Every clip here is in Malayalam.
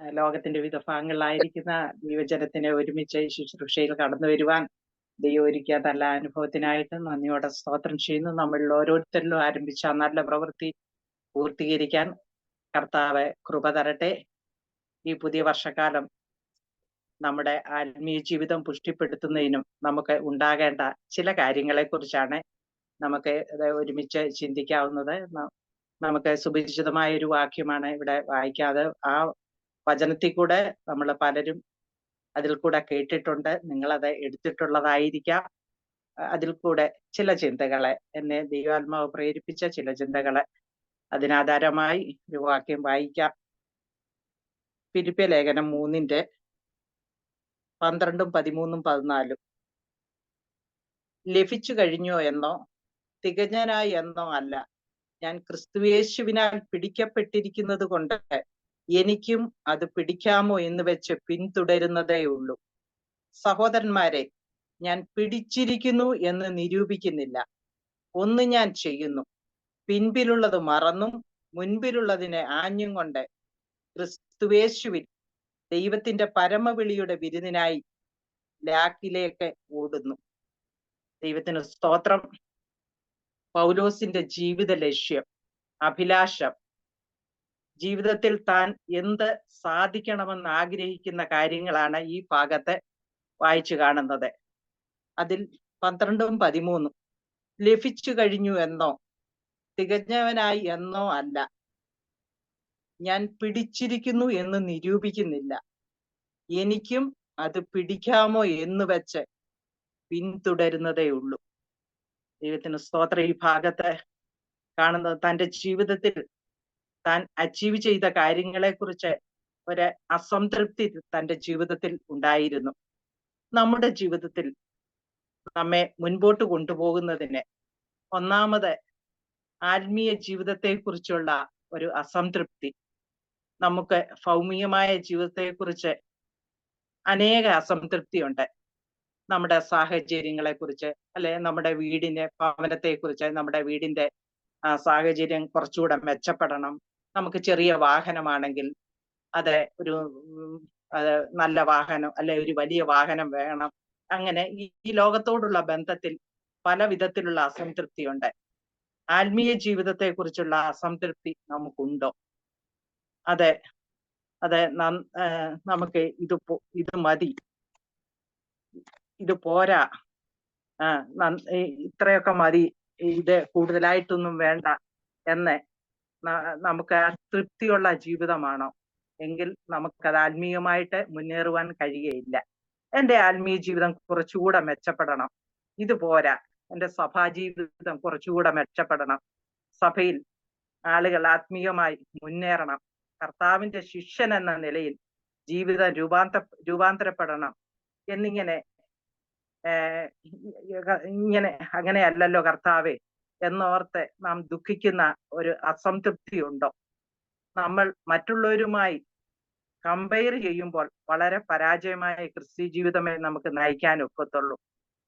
ലോകത്തിന്റെ വിവിധ ഭാഗങ്ങളിലായിരിക്കുന്ന ദൈവജനത്തിനെ ഒരുമിച്ച് ശുശ്രൂഷയിൽ കടന്നു വരുവാൻ ദൈവം ഒരുക്കിയ നല്ല അനുഭവത്തിനായിട്ട് നന്ദിയോടെ സ്തോത്രം ചെയ്യുന്നു. നമ്മളിൽ ഓരോരുത്തരിലും ആരംഭിച്ച നല്ല പ്രവൃത്തി പൂർത്തീകരിക്കാൻ കർത്താവ് കൃപ തരട്ടെ. ഈ പുതിയ വർഷക്കാലം നമ്മുടെ ആത്മീയ ജീവിതം പുഷ്ടിപ്പെടുത്തുന്നതിനും നമുക്ക് ഉണ്ടാകേണ്ട ചില കാര്യങ്ങളെ കുറിച്ചാണ് നമുക്ക് ഒരുമിച്ച് ചിന്തിക്കാവുന്നത്. നമുക്ക് സുപരിചിതമായ ഒരു വാക്യമാണ് ഇവിടെ വായിക്കാതെ ആ വചനത്തിൽ കൂടെ നമ്മൾ പലരും അതിൽ കൂടെ കേട്ടിട്ടുണ്ട്. നിങ്ങളത് എടുത്തിട്ടുള്ളതായിരിക്കാം. അതിൽ കൂടെ ചില ചിന്തകളെ എന്നെ ദൈവാത്മാവ് പ്രേരിപ്പിച്ച ചില ചിന്തകളെ അതിനാധാരമായി ഒരു വാക്യം വായിക്കാം. പിരിപ്പ്യ ലേഖനം മൂന്നിന്റെ പന്ത്രണ്ടും പതിമൂന്നും പതിനാലും. ലഭിച്ചു കഴിഞ്ഞോ എന്നോ തികഞ്ഞനായി എന്നോ അല്ല. ഞാൻ ക്രിസ്തുയേശുവിനാൽ പിടിക്കപ്പെട്ടിരിക്കുന്നത് കൊണ്ട് എനിക്കും അത് പിടിക്കാമോ എന്ന് വെച്ച് പിന്തുടരുന്നതേ ഉള്ളൂ. സഹോദരന്മാരെ ഞാൻ പിടിച്ചിരിക്കുന്നു എന്ന് നിരൂപിക്കുന്നില്ല. ഒന്ന് ഞാൻ ചെയ്യുന്നു. പിൻപിലുള്ളത് മറന്നും മുൻപിലുള്ളതിനെ ആഞ്ഞും കൊണ്ട് ക്രിസ്തുവേശുവിൽ ദൈവത്തിന്റെ പരമവിളിയുടെ വിരുന്നിനായി ലാക്കിലേക്ക് ഓടുന്നു. ദൈവത്തിന് സ്തോത്രം. പൗലോസിന്റെ ജീവിത ലക്ഷ്യം അഭിലാഷം ജീവിതത്തിൽ താൻ എന്ത് സാധിക്കണമെന്ന് ആഗ്രഹിക്കുന്ന കാര്യങ്ങളാണ് ഈ ഭാഗത്തെ വായിച്ചു കാണുന്നത്. അതിൽ പന്ത്രണ്ടും പതിമൂന്നും ലഭിച്ചു കഴിഞ്ഞു എന്നോ തികഞ്ഞവനായി എന്നോ അല്ല. ഞാൻ പിടിച്ചിരിക്കുന്നു എന്ന് നിരൂപിക്കുന്നില്ല. എനിക്കും അത് പിടിക്കാമോ എന്ന് വെച്ച് പിന്തുടരുന്നതേ ഉള്ളൂ. ദൈവത്തിന് സ്തോത്രം ഈ ഭാഗത്ത് കാണുന്നത് തന്റെ ജീവിതത്തിൽ താൻ അച്ചീവ് ചെയ്ത കാര്യങ്ങളെ കുറിച്ച് ഒരു അസംതൃപ്തി തന്റെ ജീവിതത്തിൽ ഉണ്ടായിരുന്നു. നമ്മുടെ ജീവിതത്തിൽ നമ്മെ മുൻപോട്ട് കൊണ്ടുപോകുന്നതിന് ഒന്നാമത് ആത്മീയ ജീവിതത്തെക്കുറിച്ചുള്ള ഒരു അസംതൃപ്തി. നമുക്ക് ഭൗമികമായ ജീവിതത്തെക്കുറിച്ച് അനേക അസംതൃപ്തിയുണ്ട്. നമ്മുടെ സാഹചര്യങ്ങളെ കുറിച്ച് അല്ലെ നമ്മുടെ വീടിന്റെ ഭവനത്തെ കുറിച്ച് നമ്മുടെ വീടിന്റെ സാഹചര്യം കുറച്ചുകൂടെ മെച്ചപ്പെടണം. നമുക്ക് ചെറിയ വാഹനമാണെങ്കിൽ അത് ഒരു നല്ല വാഹനം അല്ലെ ഒരു വലിയ വാഹനം വേണം. അങ്ങനെ ഈ ലോകത്തോടുള്ള ബന്ധത്തിൽ പല വിധത്തിലുള്ള അസംതൃപ്തിയുണ്ട്. ആത്മീയ ജീവിതത്തെ കുറിച്ചുള്ള അസംതൃപ്തി നമുക്കുണ്ടോ? അതെ അതെ നമുക്ക് ഇത് ഇത് മതി. ഇത് പോരാ. ഇത്രയൊക്കെ മതി. ഇത് കൂടുതലായിട്ടൊന്നും വേണ്ട എന്ന് നമുക്ക് തൃപ്തിയുള്ള ജീവിതമാണോ? എങ്കിൽ നമുക്കത് ആത്മീയമായിട്ട് മുന്നേറുവാൻ കഴിയയില്ല. എന്റെ ആത്മീയ ജീവിതം കുറച്ചുകൂടെ മെച്ചപ്പെടണം. ഇത് പോരാ. എന്റെ സഭാ ജീവിതം കുറച്ചുകൂടെ മെച്ചപ്പെടണം. സഭയിൽ ആളുകൾ ആത്മീയമായി മുന്നേറണം. കർത്താവിന്റെ ശിഷ്യൻ എന്ന നിലയിൽ ജീവിതം രൂപാന്ത രൂപാന്തരപ്പെടണം. എന്നിങ്ങനെ ഇങ്ങനെ അങ്ങനെയല്ലല്ലോ കർത്താവെ. എന്നോർത്ത് നാം ദുഃഖിക്കുന്ന ഒരു അസംതൃപ്തി ഉണ്ടോ നമ്മൾ മറ്റുള്ളവരുമായി കമ്പയർ ചെയ്യുമ്പോൾ വളരെ പരാജയമായ ക്രിസ്ത്യ ജീവിതമേ നമുക്ക് നയിക്കാൻ ഒക്കത്തുള്ളൂ.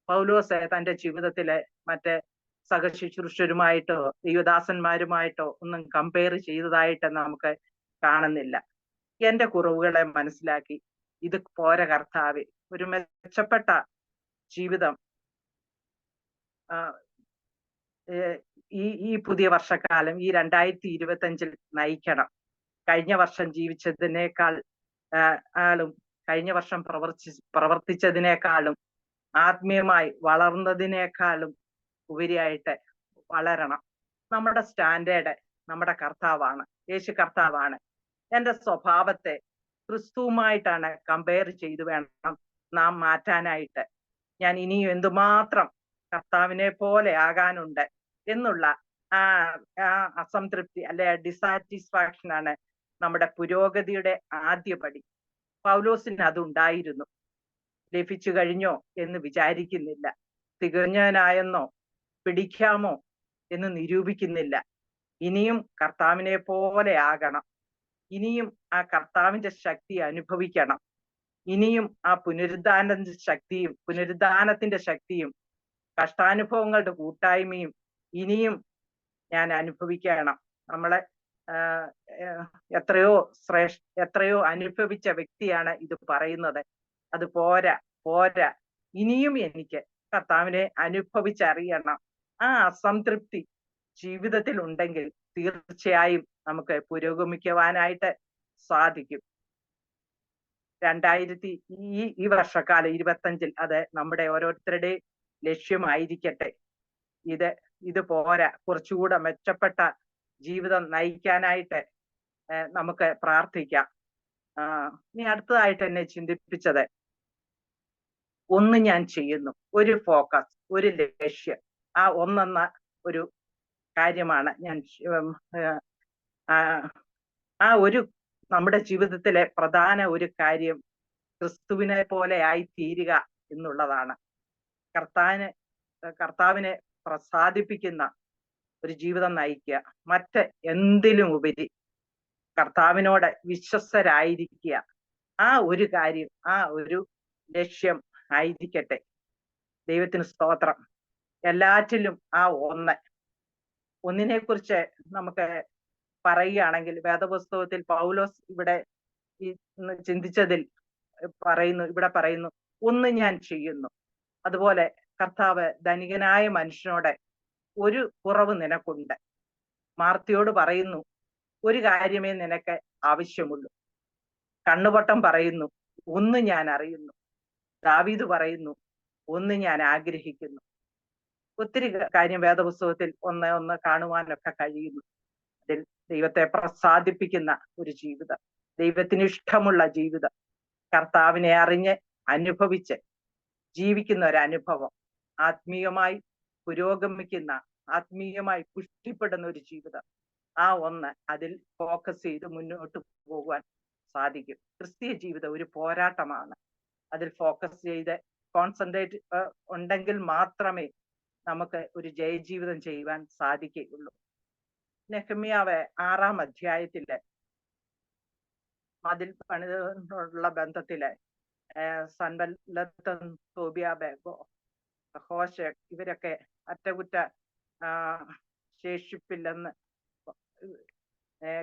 പൗലോസ് തന്റെ ജീവിതത്തിലെ മറ്റേ സഹശുശ്രൂഷരുമായിട്ടോ ദൈവദാസന്മാരുമായിട്ടോ ഒന്നും കമ്പയർ ചെയ്തതായിട്ട് നമുക്ക് കാണുന്നില്ല. എന്റെ കുറവുകളെ മനസ്സിലാക്കി ഇത് പോര കർത്താവെ. ഒരു മെച്ചപ്പെട്ട ജീവിതം ഈ ഈ പുതിയ വർഷക്കാലം ഈ രണ്ടായിരത്തി ഇരുപത്തി അഞ്ചിൽ നയിക്കണം. കഴിഞ്ഞ വർഷം ജീവിച്ചതിനേക്കാൾ ആളും കഴിഞ്ഞ വർഷം പ്രവർത്തി പ്രവർത്തിച്ചതിനേക്കാളും ആത്മീയമായി വളർന്നതിനേക്കാളും ഉപരിയായിട്ട് വളരണം. നമ്മുടെ സ്റ്റാൻഡേർഡ് നമ്മുടെ കർത്താവാണ് യേശു കർത്താവാണ്. എന്റെ സ്വഭാവത്തെ ക്രിസ്തുവുമായിട്ടാണ് കമ്പയർ ചെയ്തു വേണം നാം മാറ്റാനായിട്ട്. ഞാൻ ഇനിയും എന്തുമാത്രം കർത്താവിനെ പോലെ ആകാനുണ്ട് എന്നുള്ള ആ അസംതൃപ്തി അല്ലെ ഡിസാറ്റിസ്ഫാക്ഷൻ ആണ് നമ്മുടെ പുരോഗതിയുടെ ആദ്യപടി പൗലോസിന് അതുണ്ടായിരുന്നു. ലഭിച്ചു കഴിഞ്ഞോ എന്ന് വിചാരിക്കുന്നില്ല. തികഞ്ഞവനായെന്നോ പിടിക്കാമോ എന്ന് നിരൂപിക്കുന്നില്ല. ഇനിയും കർത്താവിനെ പോലെ ആകണം. ഇനിയും ആ കർത്താവിന്റെ ശക്തി അനുഭവിക്കണം. ഇനിയും ആ പുനരുദ്ധാന ശക്തിയും പുനരുദ്ധാനത്തിന്റെ ശക്തിയും കഷ്ടാനുഭവങ്ങളുടെ കൂട്ടായ്മയും ഇനിയും ഞാൻ അനുഭവിക്കണം. നമ്മളെ എത്രയോ ശ്രേഷ്ഠ എത്രയോ അനുഭവിച്ച വ്യക്തിയാണ് ഇത് പറയുന്നത്. അത് പോരാ പോരാ. ഇനിയും എനിക്ക് കർത്താവിനെ അനുഭവിച്ചറിയണം. ആ അസംതൃപ്തി ജീവിതത്തിൽ ഉണ്ടെങ്കിൽ തീർച്ചയായും നമുക്ക് പുരോഗമിക്കുവാനായിട്ട് സാധിക്കും. രണ്ടായിരത്തി ഈ ഈ വർഷക്കാലം ഇരുപത്തഞ്ചിൽ അത് നമ്മുടെ ഓരോരുത്തരുടെയും ലക്ഷ്യമായിരിക്കട്ടെ. ഇത് ഇത് പോരാ. കുറച്ചുകൂടെ മെച്ചപ്പെട്ട ജീവിതം നയിക്കാനായിട്ട് നമുക്ക് പ്രാർത്ഥിക്കാം. ഇനി അടുത്തതായിട്ട് എന്നെ ചിന്തിപ്പിച്ചത്. ഒന്ന് ഞാൻ ചെയ്യുന്നു. ഒരു ഫോക്കസ് ഒരു ലക്ഷ്യം. ആ ഒന്നെന്ന ഒരു കാര്യമാണ് ഞാൻ ആ ഒരു നമ്മുടെ ജീവിതത്തിലെ പ്രധാന ഒരു കാര്യം ക്രിസ്തുവിനെ പോലെ ആയി തീരുക എന്നുള്ളതാണ്. കർത്താവിന് കർത്താവിനെ പ്രസാദിപ്പിക്കുന്ന ഒരു ജീവിതം നയിക്കുക. മറ്റ് എന്തിലും ഉപരി കർത്താവിനോട് വിശ്വസ്തരായിരിക്കുക. ആ ഒരു കാര്യം ആ ഒരു ലക്ഷ്യം ആയിരിക്കട്ടെ. ദൈവത്തിന് സ്തോത്രം. എല്ലാറ്റിലും ആ ഒന്ന്. ഒന്നിനെ കുറിച്ച് നമുക്ക് പറയുകയാണെങ്കിൽ വേദപുസ്തകത്തിൽ പൗലോസ് ഇവിടെ ചിന്തിച്ചതിൽ പറയുന്നു ഇവിടെ പറയുന്നു ഒന്ന് ഞാൻ ചെയ്യുന്നു. അതുപോലെ കർത്താവ് ധനികനായ മനുഷ്യനോട് ഒരു കുറവ് നിനക്കുണ്ട്. മാർത്തിയോട് പറയുന്നു ഒരു കാര്യമേ നിനക്ക് ആവശ്യമുള്ളൂ. കണ്ണുപട്ടം പറയുന്നു ഒന്ന് ഞാൻ അറിയുന്നു. ദാവീദ് പറയുന്നു ഒന്ന് ഞാൻ ആഗ്രഹിക്കുന്നു. ഒത്തിരി കാര്യം വേദപുസ്തകത്തിൽ ഒന്ന് ഒന്ന് കാണുവാനൊക്കെ കഴിയുന്നു. അതിൽ ദൈവത്തെ പ്രസാദിപ്പിക്കുന്ന ഒരു ജീവിതം ദൈവത്തിന് ഇഷ്ടമുള്ള ജീവിതം. കർത്താവിനെ അറിഞ്ഞ് അനുഭവിച്ച് ജീവിക്കുന്ന ഒരു അനുഭവം. ആത്മീയമായി പുരോഗമിക്കുന്ന ആത്മീയമായി പുഷ്ടിപ്പെടുന്ന ഒരു ജീവിതം. ആ ഒന്ന് അതിൽ ഫോക്കസ് ചെയ്ത് മുന്നോട്ട് പോകുവാൻ സാധിക്കും. ക്രിസ്തീയ ജീവിതം ഒരു പോരാട്ടമാണ്. അതിൽ ഫോക്കസ് ചെയ്ത് കോൺസെൻട്രേറ്റ് ഉണ്ടെങ്കിൽ മാത്രമേ നമുക്ക് ഒരു ജയജീവിതം ചെയ്യുവാൻ സാധിക്കുകയുള്ളൂ. നെഹമ്യാവ് ആറാം അധ്യായത്തിലെ മതിൽ പണിതുള്ള ബന്ധത്തിലെ സൻബല്ലത്തും തോബിയാബെ ഹോഷ ഇവരൊക്കെ അറ്റകുറ്റ ശേഷിപ്പില്ലെന്ന്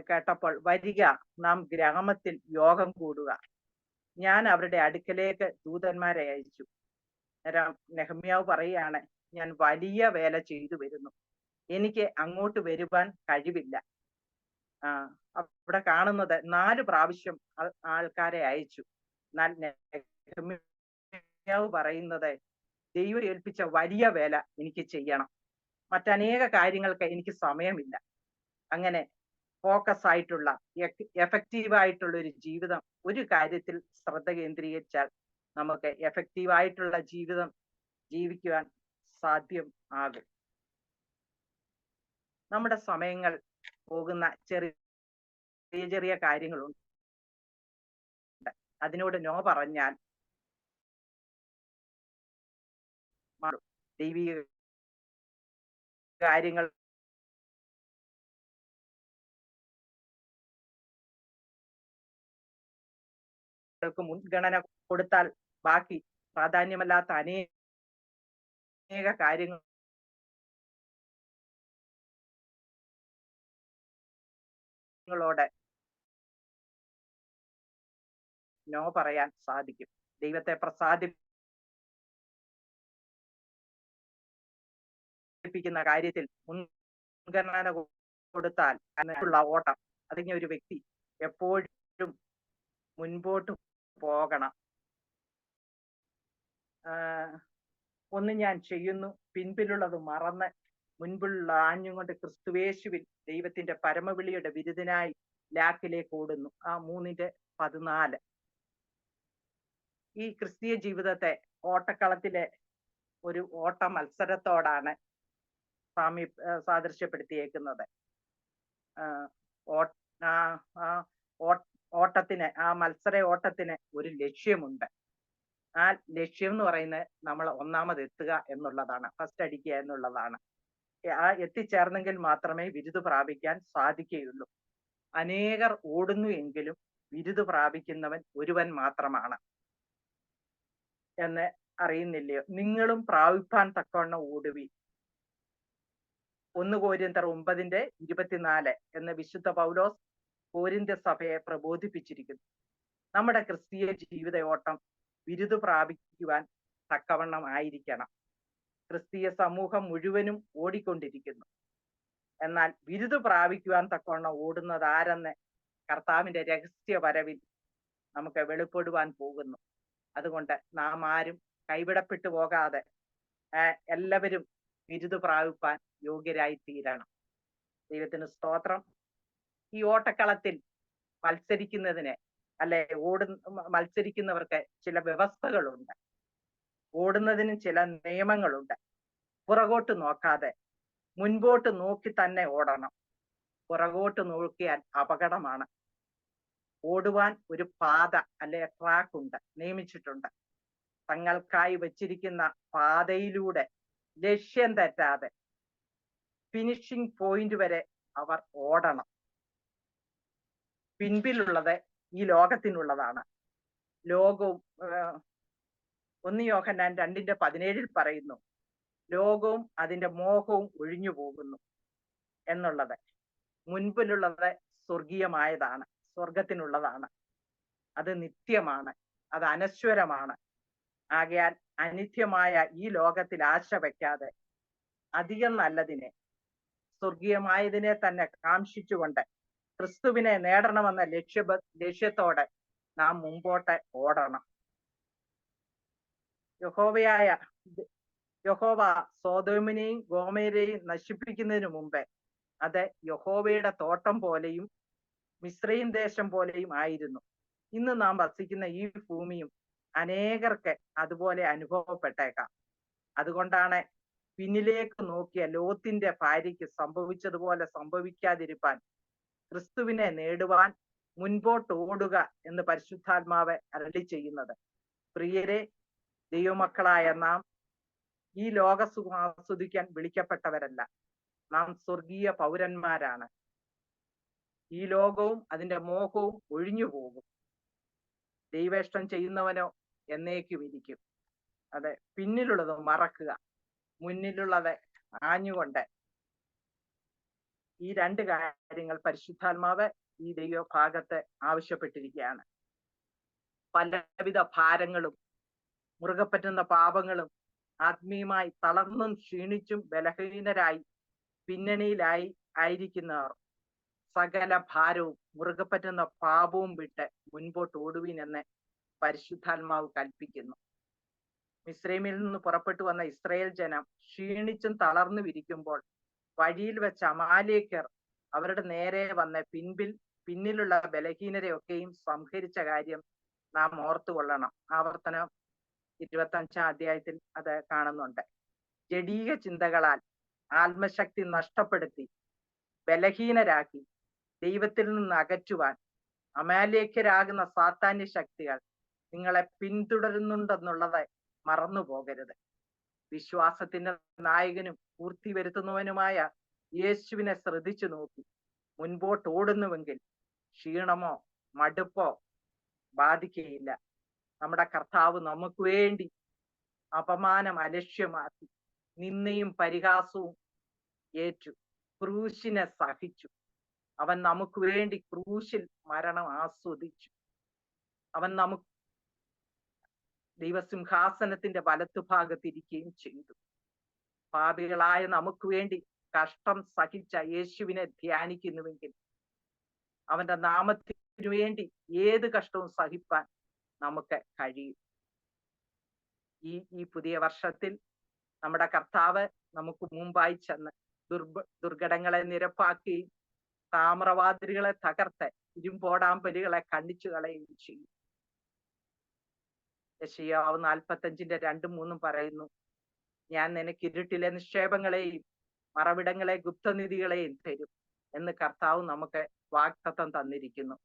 കേട്ടപ്പോൾ വരിക നാം ഗ്രാമത്തിൽ യോഗം കൂടുക. ഞാൻ അവരുടെ അടുക്കലേക്ക് ദൂതന്മാരെ അയച്ചു. നെഹമ്യാവ് പറയുകയാണ് ഞാൻ വലിയ വേല ചെയ്തു വരുന്നു. എനിക്ക് അങ്ങോട്ട് വരുവാൻ കഴിവില്ല. ആ അവിടെ കാണുന്നത് നാല് പ്രാവശ്യം ആൾക്കാരെ അയച്ചു. നെഹമ്യാവ് പറയുന്നത് ദൈവം ഏൽപ്പിച്ച വലിയ വേല എനിക്ക് ചെയ്യണം. മറ്റനേക കാര്യങ്ങൾക്ക് എനിക്ക് സമയമില്ല. അങ്ങനെ ഫോക്കസ് ആയിട്ടുള്ള എഫക്റ്റീവ് ആയിട്ടുള്ള ഒരു ജീവിതം ഒരു കാര്യത്തിൽ ശ്രദ്ധ കേന്ദ്രീകരിച്ചാൽ നമുക്ക് എഫക്റ്റീവ് ആയിട്ടുള്ള ജീവിതം ജീവിക്കുവാൻ സാധ്യം ആകും. നമ്മുടെ സമയങ്ങൾ പോകുന്ന ചെറിയ ചെറിയ കാര്യങ്ങളുണ്ട്. അതിനോട് നോ പറഞ്ഞാൽ മാറും ദൈവിക കാര്യങ്ങൾ മുൻഗണന കൊടുത്താൽ ബാക്കി പ്രാധാന്യമല്ലാത്ത അനേക കാര്യങ്ങൾ നോ പറയാൻ സാധിക്കും. ദൈവത്തെ പ്രസാദിപ്പിക്കുന്ന കാര്യത്തിൽ മുൻഗണന കൊടുത്താൽ അതിനുള്ള ഓട്ടം അതിന് ഒരു വ്യക്തി എപ്പോഴും മുൻപോട്ട് പോകണം. ഒന്ന് ഞാൻ ചെയ്യുന്നു. പിൻപിലുള്ളത് മറന്ന് മുൻപുള്ള ആഞ്ഞുകൊണ്ട് ക്രിസ്തുവേശുവിൽ ദൈവത്തിന്റെ പരമവിളിയുടെ ബിരുദനായി ലാക്കിലേക്ക് ഓടുന്നു. ആ മൂന്നിന്റെ പതിനാല്. ഈ ക്രിസ്തീയ ജീവിതത്തെ ഓട്ടക്കളത്തിലെ ഒരു ഓട്ട മത്സരത്തോടാണ് ഏർ സാദൃശ്യപ്പെടുത്തിയേക്കുന്നത്. ഓട്ടത്തിന് ആ മത്സര ഓട്ടത്തിന് ഒരു ലക്ഷ്യമുണ്ട്. ആ ലക്ഷ്യം എന്ന് പറയുന്നത് നമ്മൾ ഒന്നാമത് എത്തുക എന്നുള്ളതാണ് ഫസ്റ്റ് അടിക്കുക എന്നുള്ളതാണ്. ആ എത്തിച്ചേർന്നെങ്കിൽ മാത്രമേ ബിരുദ് പ്രാപിക്കാൻ സാധിക്കുകയുള്ളൂ. അനേകർ ഓടുന്നു എങ്കിലും ബിരുദ് പ്രാപിക്കുന്നവൻ ഒരുവൻ മാത്രമാണ് എന്ന് അറിയുന്നില്ലയോ? നിങ്ങളും പ്രാപിപ്പാൻ തക്കവണ്ണം ഓടുവി. ഒന്ന് കോരിന്തർ ഒമ്പതിന്റെ ഇരുപത്തിനാല് എന്ന് വിശുദ്ധ പൗലോസ് കോരിന്ത്യ സഭയെ പ്രബോധിപ്പിച്ചിരിക്കുന്നു. നമ്മുടെ ക്രിസ്തീയ ജീവിത ഓട്ടം ബിരുദ പ്രാപിക്കുവാൻ തക്കവണ്ണം ആയിരിക്കണം. ക്രിസ്തീയ സമൂഹം മുഴുവനും ഓടിക്കൊണ്ടിരിക്കുന്നു. എന്നാൽ ബിരുദ പ്രാപിക്കുവാൻ തക്കവണ്ണം ഓടുന്നത് ആരെന്ന് കർത്താവിന്റെ രഹസ്യ വരവിൽ നമുക്ക് വെളിപ്പെടുവാൻ പോകുന്നു. അതുകൊണ്ട് നാം ആരും കൈവിടപ്പെട്ടു പോകാതെ എല്ലാവരും ബിരുദ പ്രാപിപ്പാൻ യോഗ്യരായി തീരണം ദൈവത്തിന് സ്തോത്രം. ഈ ഓട്ടക്കളത്തിൽ മത്സരിക്കുന്നതിന് അല്ലെ ഓടുന്ന മത്സരിക്കുന്നവർക്ക് ചില വ്യവസ്ഥകളുണ്ട്. ഓടുന്നതിന് ചില നിയമങ്ങളുണ്ട്. പുറകോട്ട് നോക്കാതെ മുൻപോട്ട് നോക്കി തന്നെ ഓടണം. പുറകോട്ട് നോക്കിയാൽ അപകടമാണ്. ഓടുവാൻ ഒരു പാത അല്ലെ ട്രാക്ക് ഉണ്ട് നിയമിച്ചിട്ടുണ്ട്. തങ്ങൾക്കായി വച്ചിരിക്കുന്ന പാതയിലൂടെ ലക്ഷ്യം തെറ്റാതെ. ഫിനിഷിംഗ് പോയിന്റ് വരെ അവർ ഓടണം. പിൻപിലുള്ളത് ഈ ലോകത്തിനുള്ളതാണ്. ലോകവും ഒന്ന് യോഹന്നാൻ രണ്ടിന്റെ പതിനേഴിൽ പറയുന്നു ലോകവും അതിന്റെ മോഹവും ഒഴിഞ്ഞു പോകുന്നു എന്നുള്ളത്. മുൻപിലുള്ളത് സ്വർഗീയമായതാണ് സ്വർഗത്തിനുള്ളതാണ്. അത് നിത്യമാണ് അത് അനശ്വരമാണ്. ആകയാൽ അനിത്യമായ ഈ ലോകത്തിൽ ആശ വയ്ക്കാതെ അധികം നല്ലതിനെ സ്വർഗീയമായതിനെ തന്നെ കാംക്ഷിച്ചുകൊണ്ട് ക്രിസ്തുവിനെ നേടണമെന്ന ലക്ഷ്യ ലക്ഷ്യത്തോടെ നാം മുമ്പോട്ട് ഓടണം. യഹോവയായ യഹോവ സോതോമിനെയും ഗോമേരെയും നശിപ്പിക്കുന്നതിന് മുമ്പേ അത് യഹോവയുടെ തോട്ടം പോലെയും മിശ്രയും ദേശം പോലെയും ആയിരുന്നു. ഇന്ന് നാം വസിക്കുന്ന ഈ ഭൂമിയും അനേകർക്ക് അതുപോലെ അനുഭവപ്പെട്ടേക്കാം. അതുകൊണ്ടാണ് പിന്നിലേക്ക് നോക്കിയ ലോത്തിന്റെ ഭാര്യയ്ക്ക് സംഭവിച്ചതുപോലെ സംഭവിക്കാതിരിപ്പാൻ ക്രിസ്തുവിനെ നേടുവാൻ മുൻപോട്ട് ഓടുക എന്ന് പരിശുദ്ധാത്മാവ് അരളി ചെയ്യുന്നത്. പ്രിയരെ ദൈവമക്കളായ നാം ഈ ലോകസുഖം ആസ്വദിക്കാൻ വിളിക്കപ്പെട്ടവരല്ല. നാം സ്വർഗീയ പൗരന്മാരാണ്. ഈ ലോകവും അതിന്റെ മോഹവും ഒഴിഞ്ഞു പോകും ദൈവേഷ്ടം ചെയ്യുന്നവനോ എന്നേക്കും ഇരിക്കും അതെ പിന്നിലുള്ളത് മറക്കുക മുന്നിലുള്ളത് ആഞ്ഞുകൊണ്ട്. ഈ രണ്ട് കാര്യങ്ങൾ പരിശുദ്ധാത്മാവ് ഈ ദൈവഭാഗത്ത് ആവശ്യപ്പെട്ടിരിക്കുകയാണ്. പലവിധ ഭാരങ്ങളും മുറുകെ പറ്റുന്ന പാപങ്ങളും ആത്മീയമായി തളർന്നും ക്ഷീണിച്ചും ബലഹീനരായി പിന്നണിയിലായി ആയിരിക്കുന്നവർ സകല ഭാരവും മുറുകെ പറ്റുന്ന പാപവും വിട്ട് മുൻപോട്ട് ഓടുവിൻ എന്ന് പരിശുദ്ധാത്മാവ് കൽപ്പിക്കുന്നു. മിസ്രൈമിൽ നിന്ന് പുറപ്പെട്ടു വന്ന ഇസ്രയേൽ ജനം ക്ഷീണിച്ചും തളർന്നു വിരിക്കുമ്പോൾ വഴിയിൽ വെച്ച അമാലേക്കർ അവരുടെ നേരെ വന്ന പിൻപിൽ പിന്നിലുള്ള ബലഹീനരെ ഒക്കെയും സംഹരിച്ച കാര്യം നാം ഓർത്തുകൊള്ളണം. ആവർത്തനം ഇരുപത്തി അഞ്ചാം അധ്യായത്തിൽ അത് കാണുന്നുണ്ട്. ജഡീക ചിന്തകളാൽ ആത്മശക്തി നഷ്ടപ്പെടുത്തി ബലഹീനരാക്കി ദൈവത്തിൽ നിന്ന് അകറ്റുവാൻ അമാലേക്കരാകുന്ന സാത്താന്യ ശക്തികൾ നിങ്ങളെ പിന്തുടരുന്നുണ്ടെന്നുള്ളത് മറന്നു പോകരുത് വിശ്വാസത്തിന്റെ നായകനും പൂർത്തി വരുത്തുന്നവനുമായ യേശുവിനെ ശ്രദ്ധിച്ചു നോക്കി. മുൻപോട്ട് ഓടുന്നുവെങ്കിൽ ക്ഷീണമോ മടുപ്പോ ബാധിക്കുകയില്ല. നമ്മുടെ കർത്താവ് നമുക്ക് വേണ്ടി അപമാനം അലക്ഷ്യമാക്കി നിന്നയും പരിഹാസവും ഏറ്റു. ക്രൂശിനെ സഹിച്ചു. അവൻ നമുക്ക് വേണ്ടി ക്രൂശിൽ മരണം ആസ്വദിച്ചു. അവൻ നമുക്ക് ദൈവസിംഹാസനത്തിന്റെ വലത്തുഭാഗത്തിരിക്കുകയും ചെയ്തു. പാപികളായ നമുക്ക് വേണ്ടി കഷ്ടം സഹിച്ച യേശുവിനെ ധ്യാനിക്കുന്നുവെങ്കിൽ അവന്റെ നാമത്തിനു വേണ്ടി ഏത് കഷ്ടവും സഹിപ്പാൻ നമുക്ക് കഴിയും. ഈ ഈ പുതിയ വർഷത്തിൽ നമ്മുടെ കർത്താവ് നമുക്ക് മുമ്പായി ചെന്ന് ദുർബ ദുർഘടങ്ങളെ നിരപ്പാക്കുകയും താമ്രവാതിരികളെ തകർത്ത് ഇരുമ്പോടാമ്പലുകളെ കണ്ണിച്ചു കളയുകയും ചെയ്യും. യശയാവ് നാൽപ്പത്തഞ്ചിന്റെ രണ്ടും മൂന്നും പറയുന്നു. ഞാൻ നിനക്ക് ഇരുട്ടിലെ നിക്ഷേപങ്ങളെയും മറവിടങ്ങളെ ഗുപ്തനിധികളെയും തരും എന്ന് കർത്താവ് നമുക്ക് വാക്തത്വം തന്നിരിക്കുന്നു.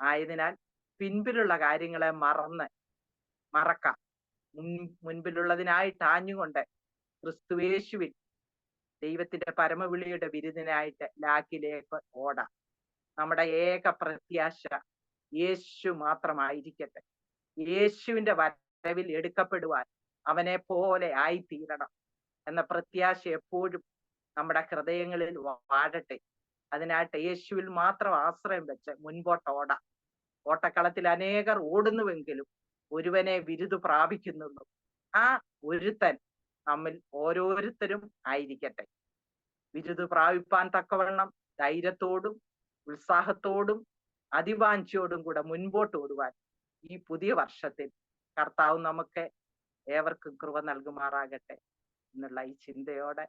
ആയതിനാൽ പിൻപിലുള്ള കാര്യങ്ങളെ മറന്ന് മറക്കാം. മുൻ മുൻപിലുള്ളതിനായിട്ട് ആഞ്ഞുകൊണ്ട് ക്രിസ്തുവേശുവിൽ ദൈവത്തിന്റെ പരമവിളിയുടെ വിരുദിനായിട്ട് ലാക്കിലേക്ക് ഓടാം. നമ്മുടെ ഏക പ്രത്യാശ യേശു മാത്രമായിരിക്കട്ടെ. യേശുവിന്റെ വരവിൽ എടുക്കപ്പെടുവാൻ അവനെ പോലെ ആയിത്തീരണം എന്ന പ്രത്യാശ എപ്പോഴും നമ്മുടെ ഹൃദയങ്ങളിൽ വാഴട്ടെ. അതിനായിട്ട് യേശുവിൽ മാത്രം ആശ്രയം വെച്ച് മുൻപോട്ട് ഓടാം. ഓട്ടക്കളത്തിൽ അനേകർ ഓടുന്നുവെങ്കിലും ഒരുവനെ വിരുദ് പ്രാപിക്കുന്നുള്ളൂ. ആ ഒരുത്തൻ നമ്മിൽ ഓരോരുത്തരും ആയിരിക്കട്ടെ. വിരുദ് പ്രാപിപ്പാൻ തക്കവണ്ണം ധൈര്യത്തോടും ഉത്സാഹത്തോടും അതിവാഞ്ചിയോടും കൂടെ മുൻപോട്ട് ഓടുവാൻ ഈ പുതിയ വർഷത്തിൽ കർത്താവ് നമുക്ക് ഏവർക്കും കൃപ നൽകുമാറാകട്ടെ എന്നുള്ള ഈ ചിന്തയോടെ